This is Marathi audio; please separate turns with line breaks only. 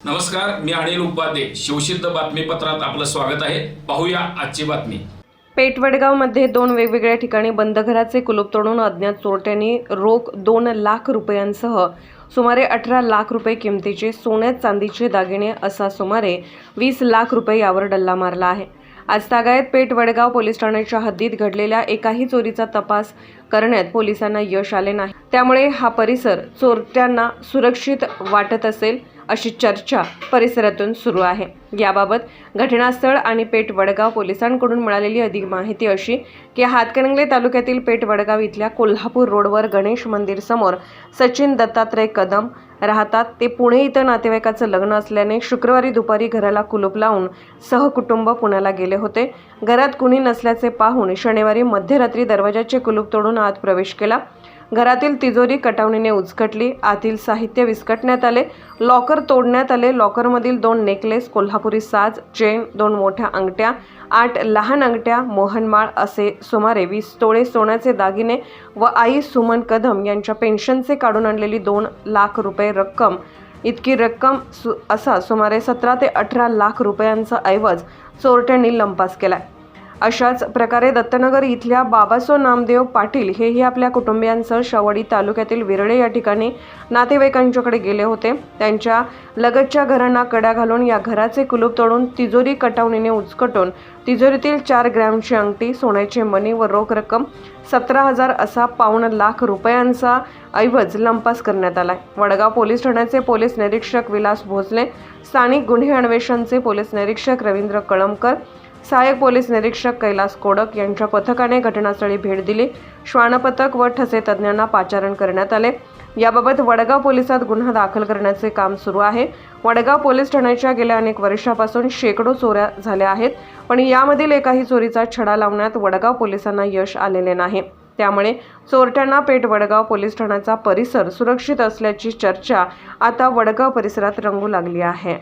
नमस्कार मी अनिल उपाध्ये. शिवसिद्ध बातमीपत्रात आपलं स्वागत आहे. पाहूया आजची बातमी.
पेटवडगावमध्ये दोन वेगवेगळ्या ठिकाणी बंद घराचे कुलूप तोडून अज्ञात चोरट्यांनी रोख दोन लाख रुपयांसह सुमारे अठरा लाख रुपये किमतीचे सोन्यात चांदीचे दागिने असा सुमारे वीस लाख रुपये यावर डल्ला मारला आहे. आज तागायत पेठ वडगाव पोलीस ठाण्याच्या हद्दीत घडलेल्या एकाही चोरीचा तपास करण्यात पोलिसांना यश आले नाही. त्यामुळे हा परिसर चोरट्यांना सुरक्षित वाटत असेल. अशी चर्चा परिसरातून सुरू आहे. याबाबत घटनास्थळ आणि पेठ वडगाव पोलिसांकडून मिळालेली अधिक माहिती अशी की हातकणंगले तालुक्यातील पेठ वडगाव इथल्या कोल्हापूर रोडवर गणेश मंदिर समोर सचिन दत्तात्रय कदम राहतात. ते पुणे इथं नातेवाईकाचं लग्न असल्याने शुक्रवारी दुपारी घराला कुलूप लावून सहकुटुंब पुण्याला गेले होते. घरात कुणी नसल्याचे पाहून शनिवारी मध्यरात्री दरवाजाचे कुलूप तोडून आत प्रवेश केला. घरातील तिजोरी कटावणीने उचकटली. आतील साहित्य विस्कटण्यात आले. लॉकर तोडण्यात आले. लॉकरमधील दोन नेकलेस कोल्हापुरी साज चेन दोन मोठ्या अंगठ्या आठ लहान अंगठ्या मोहनमाळ असे सुमारे वीस तोळे सोन्याचे दागिने व आई सुमन कदम यांच्या पेन्शनचे काढून आणलेली दोन लाख रुपये रक्कम. इतकी रक्कम सु असा सुमारे सतरा ते अठरा लाख रुपयांचा ऐवज चोरट्यांनी लंपास केलाय. अशाच प्रकारे दत्तनगर इथल्या बाबासो नामदेव पाटील हेही आपल्या कुटुंबियांसह शवडी तालुक्यातील विरळे या ठिकाणी नातेवाईकांच्याकडे गेले होते. त्यांच्या लगतच्या घरांना कड्या घालून या घराचे कुलूप तोडून तिजोरी कटावणीने उचकटून तिजोरीतील चार ग्रॅमची अंगठी सोन्याचे मणी व रोख रक्कम सतरा हजार असा पाऊण लाख रुपयांचा ऐवज लंपास करण्यात आलाय. वडगाव पोलीस ठाण्याचे पोलीस निरीक्षक विलास भोसले स्थानिक गुन्हे अन्वेषणचे पोलीस निरीक्षक रवींद्र कळमकर सहाय्यक पोलीस निरीक्षक कैलास कोडक यांच्या पथकाने घटनास्थळी भेट दिली. श्वानपथक व ठसे तज्ज्ञांना पाचारण करण्यात आले. याबाबत वडगाव पोलिसात गुन्हा दाखल करण्याचे काम सुरू आहे. वडगाव पोलीस ठाण्याच्या गेल्या अनेक वर्षापासून शेकडो चोऱ्या झाल्या आहेत. पण यामधील एकाही चोरीचा छडा लावण्यात वडगाव पोलिसांना यश आलेले नाही. त्यामुळे चोरट्यांना पेठ वडगाव पोलीस ठाण्याचा परिसर सुरक्षित असल्याची चर्चा आता वडगाव परिसरात रंगू लागली आहे.